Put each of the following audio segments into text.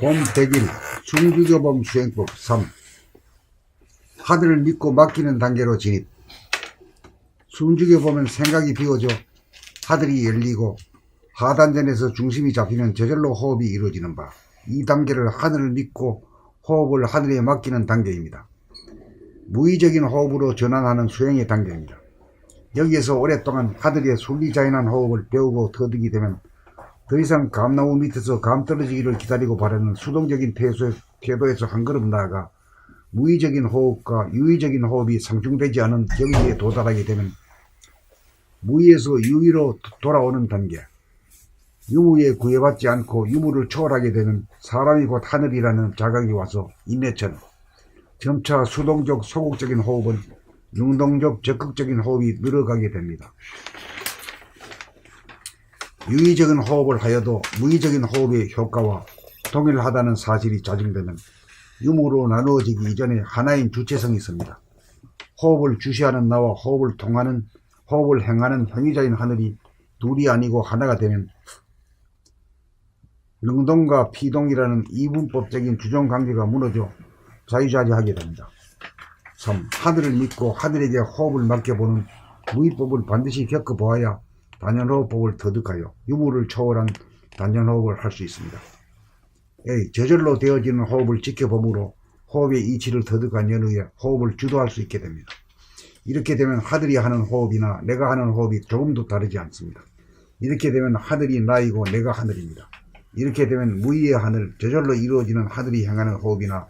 봄 100일 중주교범 수행법 3 하늘을 믿고 맡기는 단계로 진입 중주교범은 생각이 비워져 하늘이 열리고 하단전에서 중심이 잡히면 저절로 호흡이 이루어지는 바 이 단계를 하늘을 믿고 호흡을 하늘에 맡기는 단계입니다. 무의적인 호흡으로 전환하는 수행의 단계입니다. 여기에서 오랫동안 하늘의 순리자연한 호흡을 배우고 터득이 되면 더 이상 감나무 밑에서 감 떨어지기를 기다리고 바라는 수동적인 태도에- 태도에서 한 걸음 나아가 무의적인 호흡과 유의적인 호흡이 상충되지 않은 경지에 도달하게 되면 무의에서 유의로 도- 돌아오는 단계 유무에 구애받지 않고 유무를 초월하게 되면 사람이 곧 하늘이라는 자각이 와서 인내처럼 점차 수동적 소극적인 호흡은 능동적 적극적인 호흡이 늘어가게 됩니다. 유의적인 호흡을 하여도 무의적인 호흡의 효과와 동일하다는 사실이 자증되면 유무로 나누어지기 이전에 하나인 주체성이 있습니다. 호흡을 주시하는 나와 호흡을 통하는 호흡을 행하는 행위자인 하늘이 둘이 아니고 하나가 되면 능동과 피동이라는 이분법적인 주종 관계가 무너져 자유자재하게 됩니다. 3. 하늘을 믿고 하늘에게 호흡을 맡겨보는 무의법을 반드시 겪어보아야 단연호흡법을 터득하여 유무를 초월한 단연호흡을 할 수 있습니다. A. 저절로 되어지는 호흡을 지켜보므로 호흡의 이치를 터득한 연후에 호흡을 주도할 수 있게 됩니다. 이렇게 되면 하늘이 하는 호흡이나 내가 하는 호흡이 조금도 다르지 않습니다. 이렇게 되면 하늘이 나이고 내가 하늘입니다. 이렇게 되면 무의의 하늘, 저절로 이루어지는 하늘이 행하는 호흡이나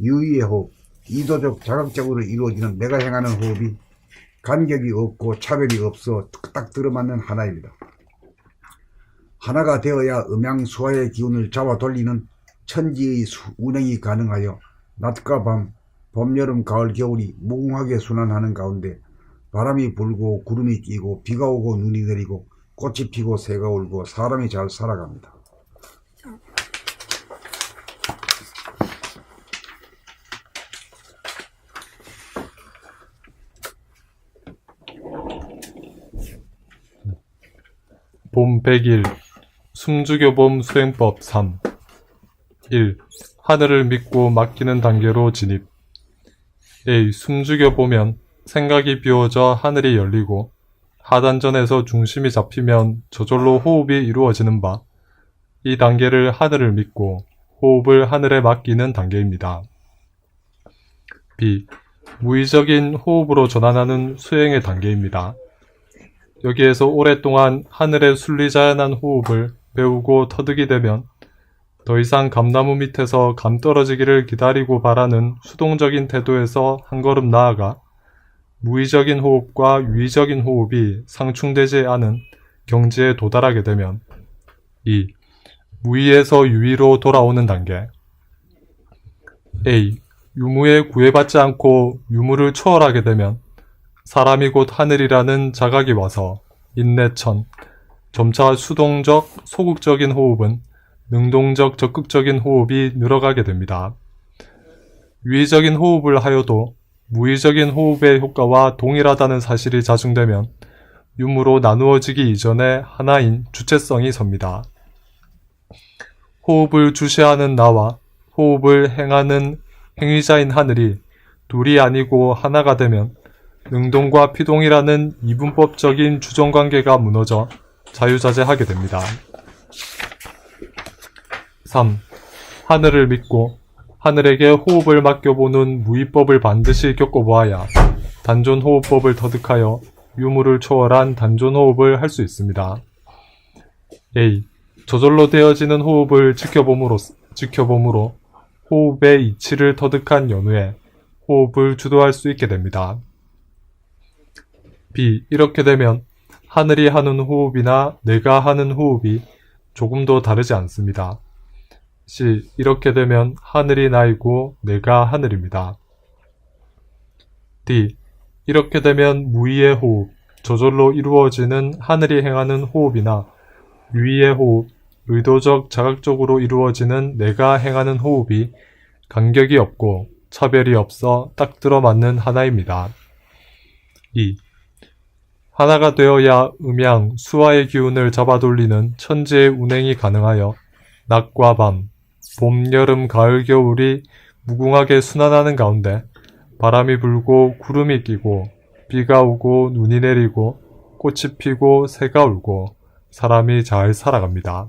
유의의 호흡, 이도적 자각적으로 이루어지는 내가 행하는 호흡이 간격이 없고 차별이 없어 딱 들어맞는 하나입니다. 하나가 되어야 음양수화의 기운을 잡아 돌리는 천지의 수- 운행이 가능하여 낮과 밤, 봄, 여름, 가을, 겨울이 무궁하게 순환하는 가운데 바람이 불고 구름이 끼고 비가 오고 눈이 내리고 꽃이 피고 새가 울고 사람이 잘 살아갑니다. 봄 100일 숨죽여봄 수행법 3 1. 하늘을 믿고 맡기는 단계로 진입 A. 숨죽여 보면 생각이 비워져 하늘이 열리고 하단전에서 중심이 잡히면 저절로 호흡이 이루어지는 바 이 단계를 하늘을 믿고 호흡을 하늘에 맡기는 단계입니다. B. 무의적인 호흡으로 전환하는 수행의 단계입니다. 여기에서 오랫동안 하늘의 순리자연한 호흡을 배우고 터득이 되면 더 이상 감나무 밑에서 감 떨어지기를 기다리고 바라는 수동적인 태도에서 한 걸음 나아가 무의적인 호흡과 유의적인 호흡이 상충되지 않은 경지에 도달하게 되면 이 무의에서 유의로 돌아오는 단계 A. 유무에 구애받지 않고 유무를 초월하게 되면 사람이 곧 하늘이라는 자각이 와서 인내천, 점차 수동적, 소극적인 호흡은 능동적, 적극적인 호흡이 늘어가게 됩니다. 유의적인 호흡을 하여도 무의적인 호흡의 효과와 동일하다는 사실이 자중되면 유무로 나누어지기 이전에 하나인 주체성이 섭니다. 호흡을 주시하는 나와 호흡을 행하는 행위자인 하늘이 둘이 아니고 하나가 되면 능동과 피동이라는 이분법적인 주종관계가 무너져 자유자재하게 됩니다. 3. 하늘을 믿고 하늘에게 호흡을 맡겨보는 무의법을 반드시 겪어보아야 단존호흡법을 터득하여 유무를 초월한 단존호흡을 할 수 있습니다. A. 저절로 되어지는 호흡을 지켜봄으로, 지켜봄으로 호흡의 이치를 터득한 연후에 호흡을 주도할 수 있게 됩니다. B. 이렇게 되면 하늘이 하는 호흡이나 내가 하는 호흡이 조금도 다르지 않습니다. C. 이렇게 되면 하늘이 나이고 내가 하늘입니다. D. 이렇게 되면 무의의 호흡, 저절로 이루어지는 하늘이 행하는 호흡이나 유의의 호흡, 의도적 자각적으로 이루어지는 내가 행하는 호흡이 간격이 없고 차별이 없어 딱 들어맞는 하나입니다. 2. 하나가 되어야 음양, 수화의 기운을 잡아돌리는 천지의 운행이 가능하여 낮과 밤, 봄, 여름, 가을, 겨울이 무궁하게 순환하는 가운데 바람이 불고 구름이 끼고 비가 오고 눈이 내리고 꽃이 피고 새가 울고 사람이 잘 살아갑니다.